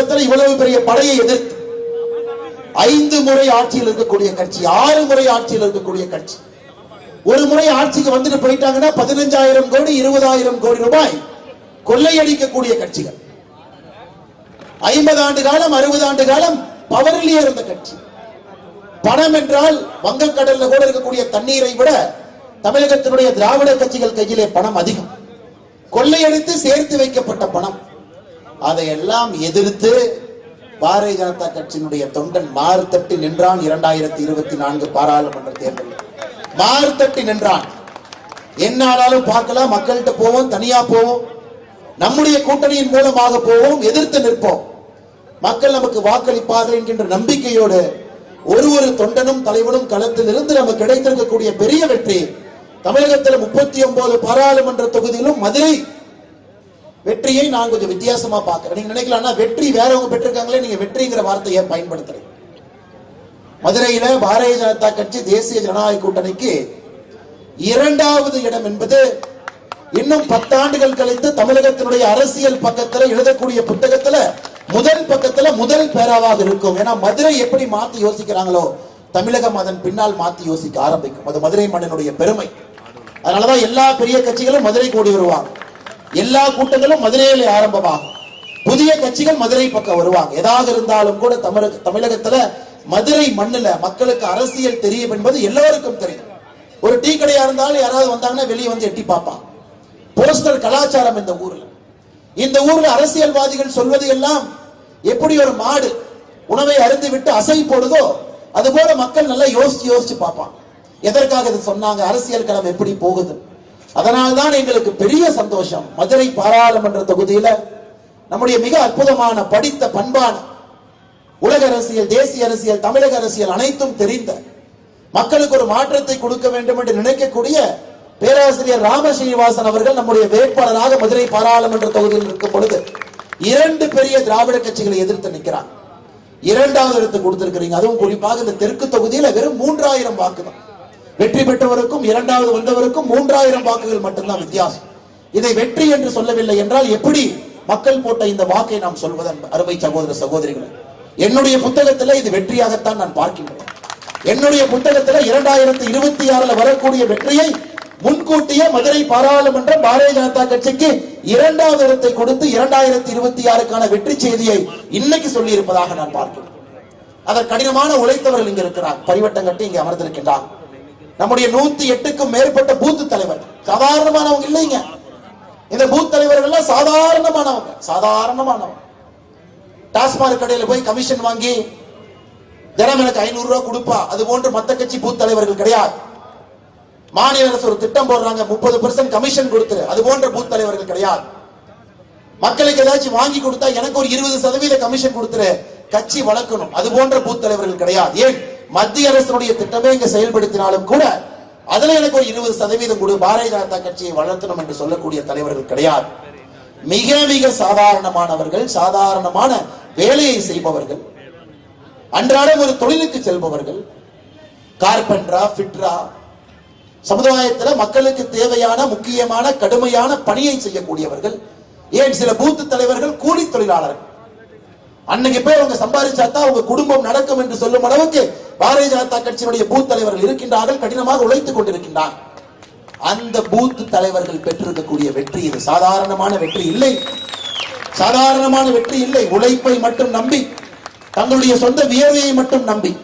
தமிழகத்தில் இவ்வளவு பெரிய படையை எதிர்த்து ஐந்து முறை ஆட்சியில் இருக்கக்கூடிய கட்சி ஆறு முறை ஆட்சியில் இருக்கக்கூடிய கட்சி. ஒரு முறை ஆட்சிக்கு வந்துட்டு போயிட்டாங்கன்னா பதினஞ்சாயிரம் கோடி இருபதாயிரம் கோடி ரூபாய் கொள்ளையடிக்கக்கூடிய கட்சிகள். ஐம்பது ஆண்டு காலம் அறுபது ஆண்டு காலம் பவரிலேயே இருந்த கட்சி. பணம் என்றால் வங்கக்கடல்ல கூட இருக்கக்கூடிய தண்ணீரை விட தமிழகத்தினுடைய திராவிட கட்சிகள் கையிலே பணம் அதிகம். கொள்ளையடித்து சேர்த்து வைக்கப்பட்ட பணம். அதையெல்லாம் எதிர்த்து பாரதிய ஜனதா கட்சியினுடைய தொண்டன் மாறுதட்டி நின்றான் இரண்டாயிரத்தி இருபத்தி நான்கு பாராளுமன்ற தேர்தலில். மாறுதட்டி நின்றான். என்ன ஆனாலும் பார்க்கலாம் மக்கள்கிட்ட போவோம் தனியா போவோம். நம்முடைய கூட்டணியின் மூலமாக போவோம் எதிர்த்து நிற்போம். மக்கள் நமக்கு வாக்களிப்பார்கள் என்கின்ற நம்பிக்கையோடு ஒரு ஒரு தொண்டனும் தலைவனும் களத்தில் இருந்து நமக்கு கிடைத்திருக்கக்கூடிய பெரிய வெற்றி தமிழகத்தில் முப்பத்தி ஒன்பது பாராளுமன்ற தொகுதியிலும் மதுரை வெற்றியை நான் கொஞ்சம் வித்தியாசமா பார்க்கிறேன். நீங்க நினைக்கலாம் வெற்றி வேறவங்க பெற்றிருக்காங்களே நீங்க வெற்றிங்கிற வார்த்தையை பயன்படுத்துறீங்க? மதுரையில பாரதிய ஜனதா கட்சி தேசிய ஜனநாயக கூட்டணிக்கு இரண்டாவது இடம் என்பது இன்னும் பத்தாண்டுகள் கழித்து தமிழகத்தினுடைய அரசியல் பக்கத்துல எழுதக்கூடிய புத்தகத்துல முதல் பக்கத்துல முதல் பேராவாக இருக்கும். ஏன்னா மதுரை எப்படி மாத்தி யோசிக்கிறாங்களோ தமிழகம் அதன் பின்னால் மாத்தி யோசிக்க ஆரம்பிக்கும். அது மதுரை மன்னனுடைய பெருமை. அதனாலதான் எல்லா பெரிய கட்சிகளும் மதுரை கூடி வருவாங்க. எல்லா கூட்டங்களும் மதுரையில ஆரம்பமாகும். புதிய கட்சிகள் மதுரை பக்கம் வருவாங்க. எதாக இருந்தாலும் கூட தமிழக தமிழகத்துல மதுரை மண்ணுல மக்களுக்கு அரசியல் தெரியும் என்பது எல்லோருக்கும் தெரியும். ஒரு டீ கடையா இருந்தாலும் யாராவது வந்தாங்கன்னா வெளியே வந்து எட்டி பார்ப்பான் போஸ்டர் கலாச்சாரம் இந்த ஊர்ல. இந்த ஊர்ல அரசியல்வாதிகள் சொல்வது எல்லாம் எப்படி ஒரு மாடு உணவை அருந்து விட்டு அசை போடுதோ அது போல மக்கள் நல்லா யோசிச்சு யோசிச்சு பார்ப்பான் எதற்காக இது சொன்னாங்க? அரசியல் களம் எப்படி போகுது? அதனால்தான் எங்களுக்கு பெரிய சந்தோஷம். மதுரை பாராளுமன்ற தொகுதியில நம்முடைய மிக அற்புதமான படித்த பண்பான உலக அரசியல் தேசிய அரசியல் தமிழக அரசியல் அனைத்தும் தெரிந்த மக்களுக்கு ஒரு மாற்றத்தை கொடுக்க வேண்டும் என்று நினைக்கக்கூடிய பேராசிரியர் ராம ஸ்ரீனிவாசன் அவர்கள் நம்முடைய வேட்பாளராக மதுரை பாராளுமன்ற தொகுதியில் இருக்கும் பொழுது இரண்டு பெரிய திராவிட கட்சிகளை எதிர்த்து நிற்கிறார். இரண்டாவது இடத்து கொடுத்திருக்கிறீங்க. அதுவும் குறிப்பாக இந்த தெற்கு தொகுதியில வெறும் மூன்றாயிரம் வாக்கு தான் வெற்றி பெற்றவருக்கும் இரண்டாவது வந்தவருக்கும் மூன்றாயிரம் வாக்குகள் மட்டும்தான் வித்தியாசம். இதை வெற்றி என்று சொல்லவில்லை என்றால் எப்படி மக்கள் போட்ட இந்த வாக்கை நாம் சொல்வதன் அருமை சகோதர சகோதரிகளை? என்னுடைய புத்தகத்தில் இது வெற்றியாகத்தான் நான் பார்க்கின்றேன். என்னுடைய புத்தகத்தில் இரண்டாயிரத்தி இருபத்தி ஆறுல வரக்கூடிய வெற்றியை முன்கூட்டியே மதுரை பாராளுமன்ற பாரதிய ஜனதா கட்சிக்கு இரண்டாவது இடத்தை கொடுத்து இரண்டாயிரத்தி இருபத்தி ஆறுக்கான வெற்றி செய்தியை இன்னைக்கு சொல்லி இருப்பதாக நான் பார்க்கிறேன் அதற்கு கடினமான உழைத்தவர்கள் இங்க இருக்கிறார். பரிவட்டம் கட்டி இங்க அமர்ந்திருக்கின்றார். நம்முடைய நூத்தி எட்டுக்கும் மேற்பட்ட பூத்து தலைவர் சாதாரணமானவங்க இல்லைங்க. இந்த பூத் தலைவர்கள் சாதாரணமானவங்க. சாதாரணமானவங்க. டாஸ்மாக் கடையில போய் கமிஷன் வாங்கி தினம் எனக்கு ஐநூறு ரூபாய் கொடுப்பா. அது போன்று மத்த கட்சி பூத் தலைவர்கள் கிடையாது. மாநில அரசு ஒரு திட்டம் போடுறாங்க. முப்பது பெர்சன்ட் கமிஷன் கொடுத்துரு. அது போன்ற பூத் தலைவர்கள் கிடையாது. மக்களுக்கு ஏதாச்சும் வாங்கி கொடுத்தா எனக்கு ஒரு இருபது சதவீத கமிஷன் கொடுத்துரு. கட்சி வளர்க்கணும். அது போன்ற பூத் தலைவர்கள் கிடையாது. ஏன்? மத்திய அரசினுடைய திட்டமே இங்க செயல்படுத்தினாலும் கூட அதுல எனக்கு ஒரு இருபது சதவீதம் கொடு பாரதிய ஜனதா கட்சியை வளர்த்தணும் என்று சொல்லக்கூடிய தலைவர்கள் கிடையாது. மிக மிக சாதாரணமானவர்கள் சாதாரணமான வேலையை செய்பவர்கள் அன்றாடம் ஒரு தொழிலுக்கு செல்பவர்கள் கார்பெண்டரா ஃபிட்ரா சமுதாயத்தில் மக்களுக்கு தேவையான முக்கியமான கடுமையான பணியை செய்யக்கூடியவர்கள் ஏன் சில பூத்து தலைவர்கள் கூலி தொழிலாளர்கள். அன்னைக்கு போய் அவங்க சம்பாதிச்சாதான் அவங்க குடும்பம் நடக்கும் என்று சொல்லும் அளவுக்கு பாரதிய ஜனதா கட்சியினுடைய பூத் தலைவர்கள் இருக்கின்றார்கள் கடினமாக உழைத்துக் கொண்டிருக்கின்றார். அந்த பூத் தலைவர்கள் பெற்றிருக்கக்கூடிய வெற்றி இது. சாதாரணமான வெற்றி இல்லை. சாதாரணமான வெற்றி இல்லை. உழைப்பை மட்டும் நம்பி தங்களுடைய சொந்த வியர்வையை மட்டும் நம்பி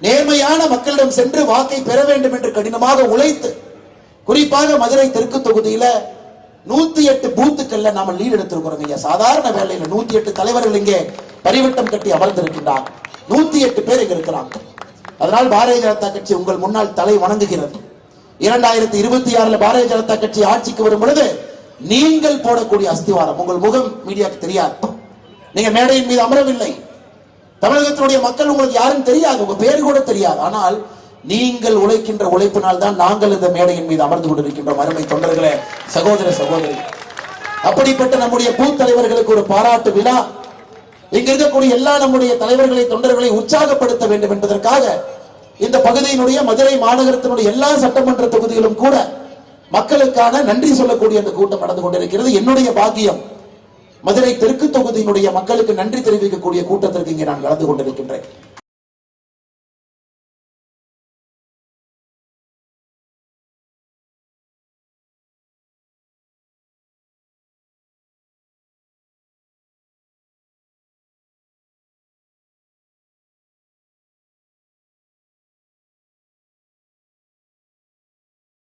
நேர்மையான மக்களிடம் சென்று வாக்கை பெற வேண்டும் என்று கடினமாக உழைத்து குறிப்பாக மதுரை தெற்கு தொகுதியில நூத்தி எட்டு பூத்துக்கள்ல நாம லீடு எடுத்திருக்கிறோம் ஐயா. சாதாரண வேலையில நூத்தி எட்டு தலைவர்கள் இங்கே பரிவட்டம் கட்டி அமர்ந்திருக்கின்றார். நூத்தி எட்டு பேர் இங்க இருக்கிறாங்க. அதனால் பாரதிய ஜனதா கட்சி உங்கள் முன்னால் தலை வணங்குகிறது. இரண்டாயிரத்தி இருபத்தி ஆறுல பாரதிய ஜனதா கட்சி ஆட்சிக்கு வரும் பொழுது நீங்கள் போடக்கூடிய அஸ்திவாரம் உங்கள் முகம் மீடியாவுக்கு தெரியாது. நீங்க மேடையின் மீது அமரவில்லை. தமிழகத்தினுடைய மக்கள் உங்களுக்கு யாரும் தெரியாது உங்க பேர் கூட தெரியாது. ஆனால் நீங்கள் உழைக்கின்ற உழைப்பினால் தான் நாங்கள் இந்த மேடையின் மீது அமர்ந்து கொண்டிருக்கின்றோம். அருமை தொண்டர்களே சகோதர சகோதரி. அப்படிப்பட்ட நம்முடைய பூத் தலைவர்களுக்கு ஒரு பாராட்டு விழா இங்க இருக்கக்கூடிய எல்லா நம்முடைய தலைவர்களை தொண்டர்களை உற்சாகப்படுத்த வேண்டும் என்பதற்காக இந்த பகுதியினுடைய மதுரை மாநகரத்தினுடைய எல்லா சட்டமன்ற தொகுதிகளும் கூட மக்களுக்கான நன்றி சொல்லக்கூடிய அந்த கூட்டம் நடந்து கொண்டிருக்கிறது. என்னுடைய பாக்கியம் மதுரை தெற்கு தொகுதியினுடைய மக்களுக்கு நன்றி தெரிவிக்கக்கூடிய கூட்டத்திற்கு இங்கே நான் கலந்து கொண்டிருக்கின்றேன்.